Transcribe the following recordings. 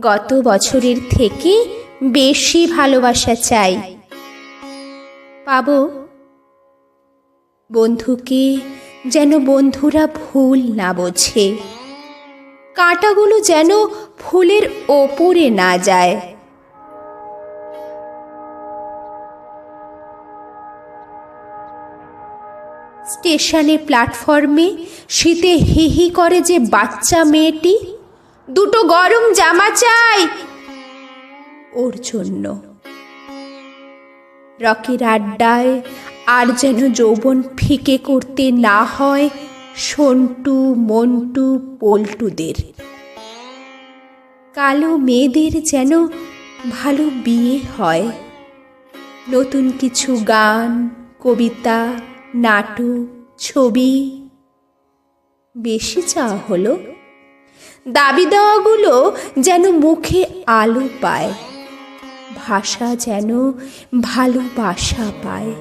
গত বছরের থেকে বেশি ভালোবাসা চাই। পাব? বন্ধুকে যেন বন্ধুরা ভুল না বোঝে। কাঁটাগুলো যেন ফুলের ওপরে না যায়। স্টেশনে প্ল্যাটফর্মে শীতে হিহি করে যে বাচ্চা মেয়েটি দুটো গরম জামা চাই ওর জন্য। রকের আড্ডায় আর যেন যৌবন ফিকে করতে না হয় সন্টু, মন্টু, পল্টুদের। কালো মেয়েদের যেন ভালো বিয়ে হয়। নতুন কিছু গান, কবিতা, নাটক, ছবি। বেশি চাওয়া হলো দাবি দেওয়াগুলো যেন মুখে আলো পায়, ভাষা যেন ভালোবাসা পায়।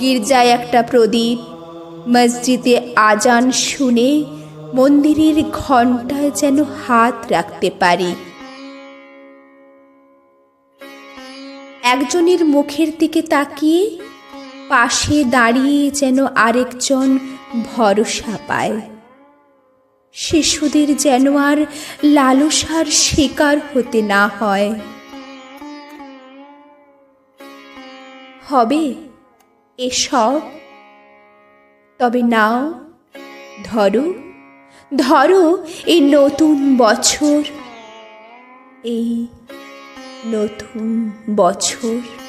গির্জায় একটা প্রদীপ, মসজিদে আজান শুনে মন্দিরের ঘণ্টায় যেন হাত রাখতে পারি। একজনের মুখের দিকে তাকিয়ে পাশে দাঁড়িয়ে যেন আরেকজন ভরসা পায়। শিশুদের যেন আর লালসার শিকার হতে না হয়। হবে এসব। তবে নাও, ধরো ধরো এই নতুন বছর, এই নতুন বছর।